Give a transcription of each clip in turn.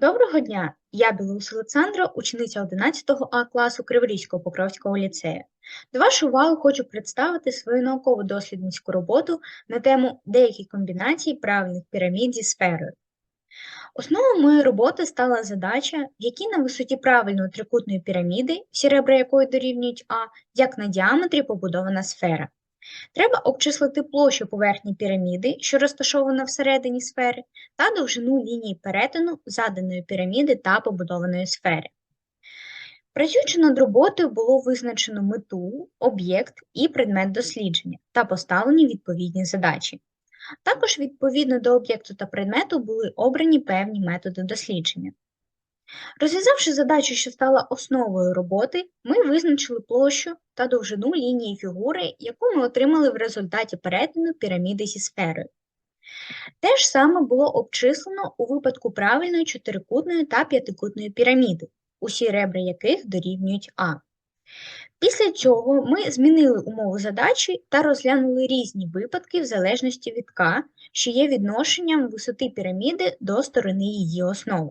Доброго дня! Я Білоус Олександра, учениця 11 А класу Криворізького Покровського ліцею. До вашої уваги хочу представити свою науково-дослідницьку роботу на тему деякі комбінації правильних пірамід зі сферою. Основою моєї роботи стала задача, в якій на висоті правильної трикутної піраміди, всі ребра якої дорівнюють А, як на діаметрі побудована сфера. Треба обчислити площу поверхні піраміди, що розташована всередині сфери, та довжину лінії перетину заданої піраміди та побудованої сфери. Працюючи над роботою, було визначено мету, об'єкт і предмет дослідження та поставлені відповідні задачі. Також відповідно до об'єкту та предмету були обрані певні методи дослідження. Розв'язавши задачу, що стала основою роботи, ми визначили площу та довжину лінії фігури, яку ми отримали в результаті перетину піраміди зі сферою. Те ж саме було обчислено у випадку правильної чотирикутної та п'ятикутної піраміди, усі ребра яких дорівнюють А. Після цього ми змінили умову задачі та розглянули різні випадки в залежності від К, що є відношенням висоти піраміди до сторони її основи.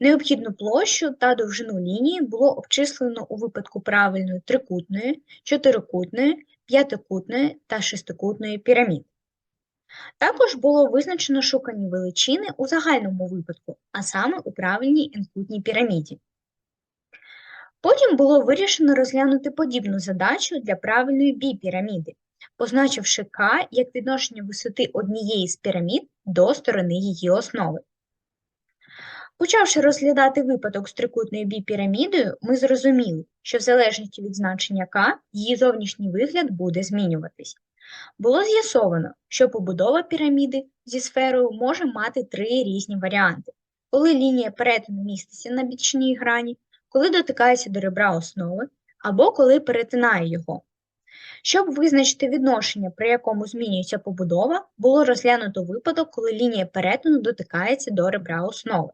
Необхідну площу та довжину лінії було обчислено у випадку правильної трикутної, чотирикутної, п'ятикутної та шестикутної пірамід. Також було визначено шукані величини у загальному випадку, а саме у правильній n піраміді. Потім було вирішено розглянути подібну задачу для правильної бі-піраміди, позначивши К як відношення висоти однієї з пірамід до сторони її основи. Почавши розглядати випадок з трикутною біпірамідою, ми зрозуміли, що в залежності від значення К її зовнішній вигляд буде змінюватись. Було з'ясовано, що побудова піраміди зі сферою може мати три різні варіанти, коли лінія перетину міститься на бічній грані, коли дотикається до ребра основи, або коли перетинає його. Щоб визначити відношення, при якому змінюється побудова, було розглянуто випадок, коли лінія перетину дотикається до ребра основи.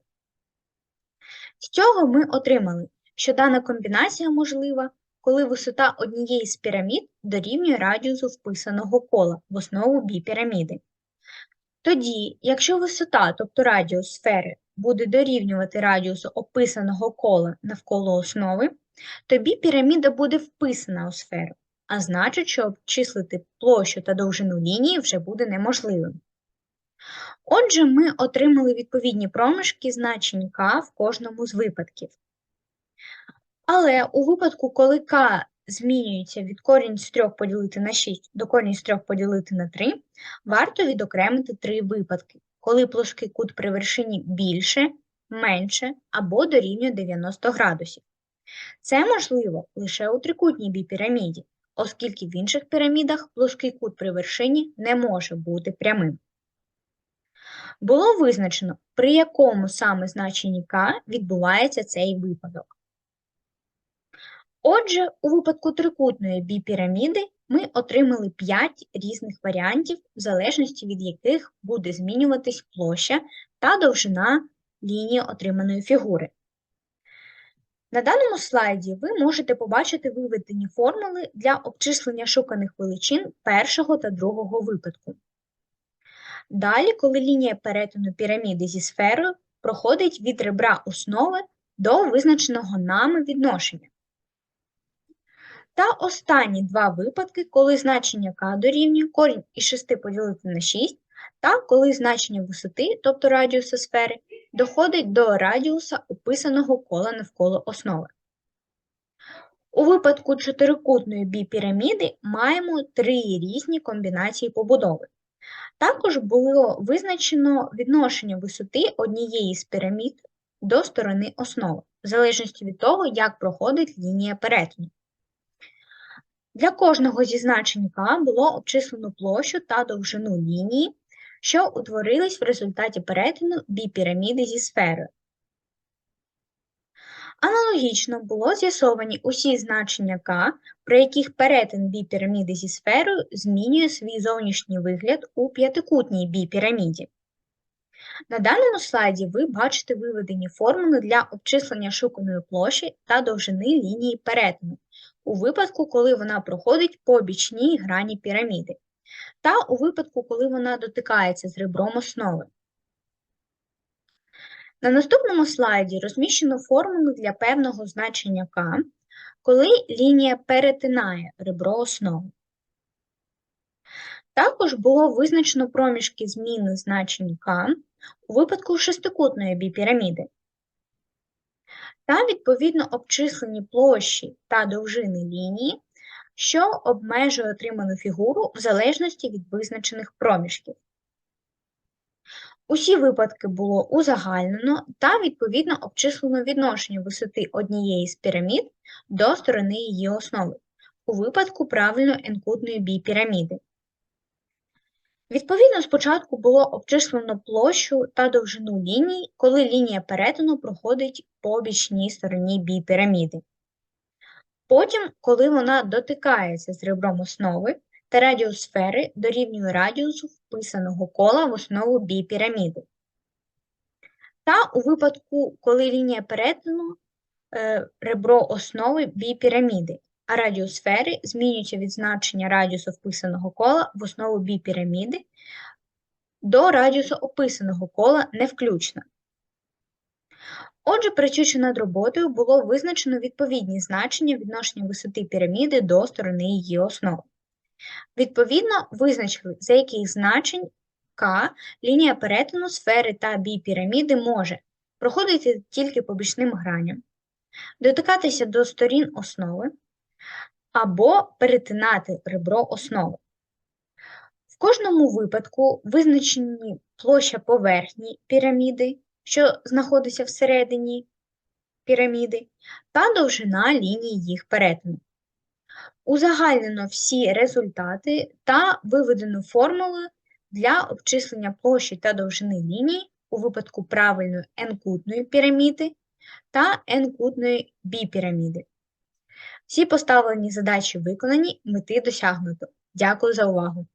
З цього ми отримали, що дана комбінація можлива, коли висота однієї з пірамід дорівнює радіусу вписаного кола в основу біпіраміди. Тоді, якщо висота, тобто радіус сфери, буде дорівнювати радіусу описаного кола навколо основи, то біпіраміда буде вписана у сферу, а значить, що обчислити площу та довжину лінії вже буде неможливим. Отже, ми отримали відповідні проміжки значень К в кожному з випадків. Але у випадку, коли К змінюється від корінь з 3 поділити на 6 до корінь з 3 поділити на 3, варто відокремити три випадки, коли плоский кут при вершині більше, менше або дорівнює 90 градусів. Це можливо лише у трикутній біпіраміді, оскільки в інших пірамідах плоский кут при вершині не може бути прямим було визначено, при якому саме значенні К відбувається цей випадок. Отже, у випадку трикутної біпіраміди ми отримали 5 різних варіантів, в залежності від яких буде змінюватись площа та довжина лінії отриманої фігури. На даному слайді ви можете побачити виведені формули для обчислення шуканих величин першого та другого випадку. Далі, коли лінія перетину піраміди зі сферою проходить від ребра основи до визначеного нами відношення. Та останні два випадки, коли значення k дорівнює корінь із 6 поділити на 6, та коли значення висоти, тобто радіуса сфери, доходить до радіуса описаного кола навколо основи. У випадку чотирикутної біпіраміди маємо три різні комбінації побудови. Також було визначено відношення висоти однієї з пірамід до сторони основи, в залежності від того, як проходить лінія перетину. Для кожного зі значень було обчислено площу та довжину лінії, що утворились в результаті перетину біпіраміди зі сферою. Аналогічно було з'ясовані усі значення К, при яких перетин біпіраміди зі сферою змінює свій зовнішній вигляд у п'ятикутній біпіраміді. На даному слайді ви бачите виведені формули для обчислення шуканої площі та довжини лінії перетину, у випадку, коли вона проходить по бічній грані піраміди, та у випадку, коли вона дотикається з ребром основи. На наступному слайді розміщено формулу для певного значення К, коли лінія перетинає ребро основи. Також було визначено проміжки зміни значень К у випадку шестикутної біпіраміди та відповідно обчислені площі та довжини лінії, що обмежує отриману фігуру в залежності від визначених проміжків. Усі випадки було узагальнено та відповідно обчислено відношення висоти однієї з пірамід до сторони її основи у випадку правильно енкутної біпіраміди. Відповідно, спочатку було обчислено площу та довжину ліній, коли лінія перетину проходить по бічній стороні біпіраміди. Потім, коли вона дотикається з ребром основи, та радіус сфери дорівнює радіусу вписаного кола в основу біпіраміди. Та у випадку, коли лінія перетину е, ребро основи біпіраміди, а радіус сфери змінюється від значення радіусу вписаного кола в основу біпіраміди до радіусу описаного кола не включно. Отже, працюючи над роботою, було визначено відповідні значення відношення висоти піраміди до сторони її основи. Відповідно, визначили, за яких значень К лінія перетину сфери та біпіраміди може проходити тільки по бічним граням, дотикатися до сторін основи або перетинати ребро основи. В кожному випадку визначені площа поверхні піраміди, що знаходиться всередині піраміди, та довжина лінії їх перетину. Узагальнено всі результати та виведено формули для обчислення площі та довжини ліній у випадку правильної n-кутної піраміди та n-кутної біпіраміди. Всі поставлені задачі виконані, мети досягнуто. Дякую за увагу!